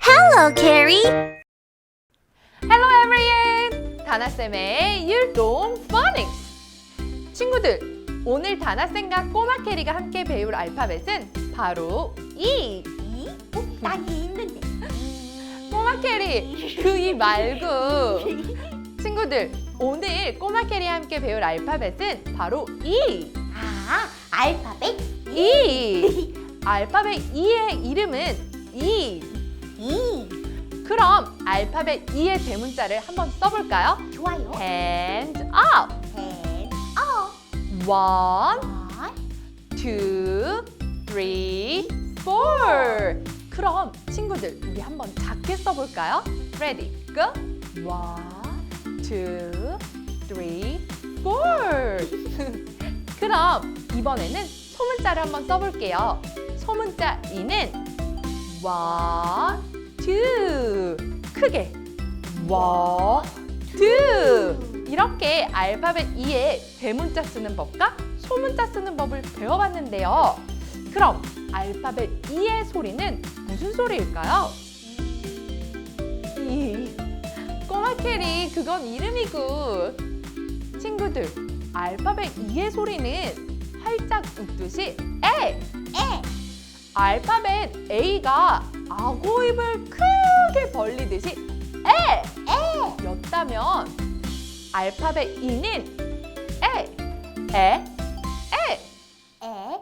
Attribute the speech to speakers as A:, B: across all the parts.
A: Hello, Carrie.
B: Hello everyone! 다나쌤의 율동 phonics! 친구들, 오늘 다나쌤과 꼬마 캐리가 함께 배울 알파벳은 바로 E!
A: 이? 어, 난이 있는데.
B: 꼬마 캐리, 그 이 말고! 친구들, 오늘 꼬마 캐리와 함께 배울 알파벳은 바로 E!
A: 아, 알파벳
B: E! 알파벳 E의 이름은 E!
A: 이.
B: 그럼 알파벳 E의 대문자를 한번 써볼까요?
A: 좋아요.
B: Hand up!
A: 펜. 어.
B: One,
A: 원.
B: two, three, four. 그럼 친구들 우리 한번 작게 써볼까요? Ready, go. One, two, three, four. 그럼 이번에는 소문자를 한번 써볼게요. 소문자 이는 one, two. 크게 one, two. 이렇게 알파벳 E의 대문자 쓰는 법과 소문자 쓰는 법을 배워봤는데요. 그럼 알파벳 E의 소리는 무슨 소리일까요? 이 꼬마 캐리 그건 이름이고 친구들 알파벳 E의 소리는 활짝 웃듯이 에
A: 에.
B: 알파벳 A가 아고 입을 크게 벌리듯이 에
A: 에.
B: 였다면 알파벳 E는 에, 에, 에.
A: 에.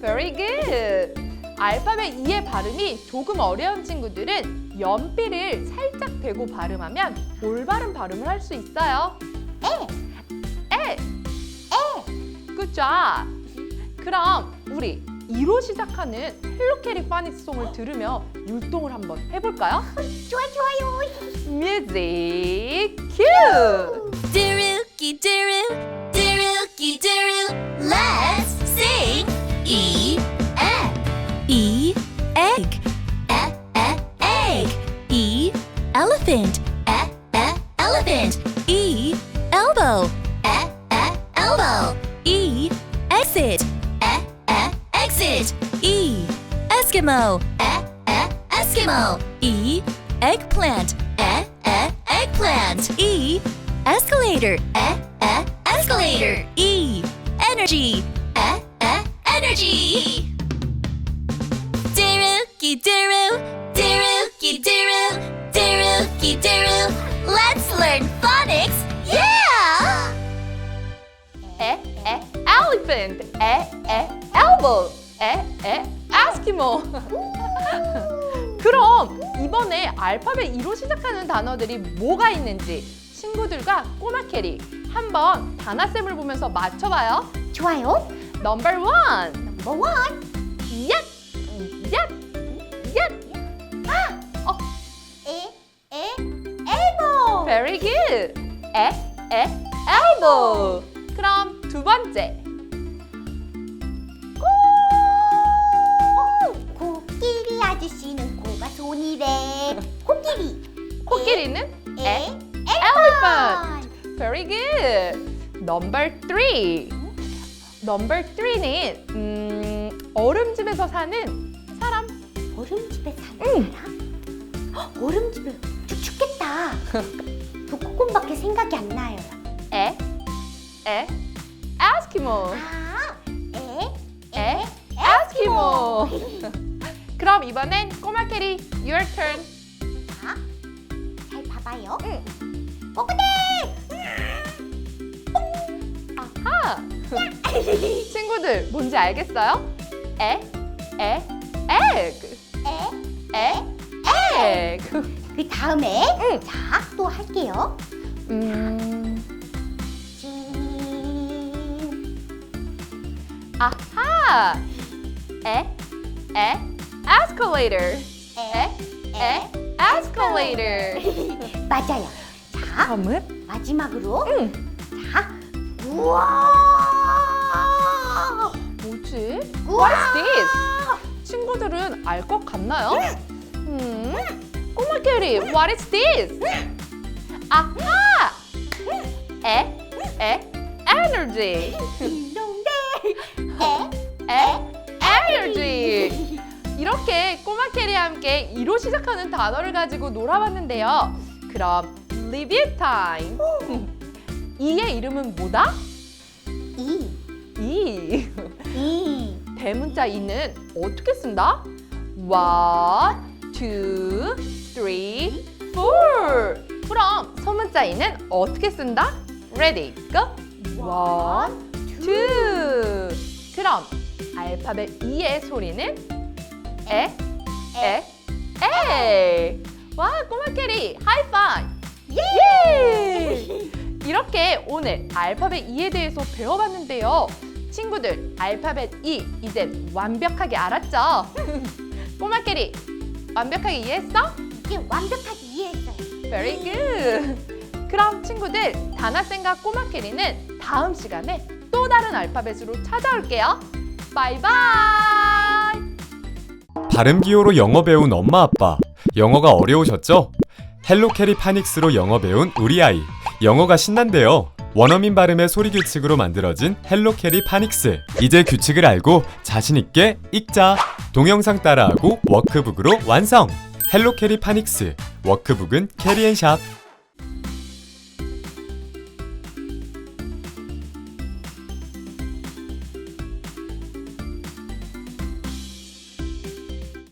B: Very good. 알파벳 E의 발음이 조금 어려운 친구들은 연필을 살짝 대고 발음하면 올바른 발음을 할 수 있어요.
A: 에.
B: 에,
A: 에.
B: job. 그럼 우리 E로 시작하는 헬로캐리 파닉송을 들으며 율동을 한번 해볼까요?
A: 좋아 좋아요.
B: 뮤직 큐!
A: Dookie doo, dookie doo. Let's
C: Eskimo.
A: e e Eskimo,
C: E. Eggplant.
A: e e eggplant,
C: E. Escalator.
A: e e escalator,
C: E. Energy.
A: e e energy.
C: Dookie doo.
A: Dookie doo, dookie doo. Let's learn phonics. Yeah!
B: 에, 에, elephant. 에, 에, elbow. 에, 에, Eskimo. 그럼 이번에 알파벳 E로 시작하는 단어들이 뭐가 있는지 친구들과 꼬마 캐리 한번 다나쌤을 보면서 맞춰봐요.
A: 좋아요.
B: 넘버 원.
A: 넘버 원.
B: 얏, 얏, 얏. 어,
A: 에, 에, elbow.
B: very good. 에, 에, elbow. 그럼 두 번째.
A: 아저씨는 코가 손이래. 코끼리.
B: 코끼리는
A: 에,
B: 에,
A: elephant.
B: Very good. Number three. Number three는 음, 얼음집에서 사는 사람.
A: 얼음집에 사는
B: 응.
A: 사람? 헉, 얼음집에 춥- 춥겠다. 북극곰밖에 생각이 안 나요.
B: 에, 에, 에스키모.
A: 아, 에,
B: 에, 에스키모. 그럼 이번엔 꼬마 캐리, your turn.
A: 자, 잘 봐봐요.
B: 응.
A: 꼬꼬대.
B: 아하. 친구들 뭔지 알겠어요? 에, 에, egg.
A: 에,
B: 에, egg.
A: 그 다음에
B: 응.
A: 자, 또 할게요.
B: 음,
A: 찡.
B: 아하. 에, 에, escalator. 에, 에, escalator.
A: 맞아요. 자,
B: 다음은?
A: 마지막으로
B: 응.
A: 자, 우와.
B: 뭐지?
A: 우와.
B: What's this? 친구들은 알 것 같나요? 음, 꼬마 캐리, what is this? 아하! 에, 에, energy.
A: 딩동대. 에,
B: 에, energy. 이렇게 꼬마 캐리와 함께 이로 시작하는 단어를 가지고 놀아봤는데요. 그럼 리뷰 타임. 이의 이름은 뭐다?
A: 이,
B: 이.
A: 이,
B: 대문자 이는 어떻게 쓴다? One, two, three, four. 그럼 소문자 이는 어떻게 쓴다? Ready, go. One, two. 그럼 알파벳 E의 소리는 에, 에, 에. 와, 꼬마 캐리, 하이파이. 예! 이렇게 오늘 알파벳 E에 대해서 배워봤는데요. 친구들, 알파벳 E 이제 완벽하게 알았죠? 꼬마 캐리, 완벽하게 이해했어?
A: 이제 완벽하게 이해했어요.
B: Very good. 그럼 친구들, 다나쌤과 꼬마 캐리는 다음 시간에 또 다른 알파벳으로 찾아올게요. 바이바이.
D: 발음 기호로 영어 배운 엄마 아빠 영어가 어려우셨죠? 헬로 캐리 파닉스로 영어 배운 우리 아이 영어가 신난대요. 원어민 발음의 소리 규칙으로 만들어진 헬로 캐리 파닉스 이제 규칙을 알고 자신 있게 읽자. 동영상 따라하고 워크북으로 완성. 헬로 캐리 파닉스 워크북은 캐리앤샵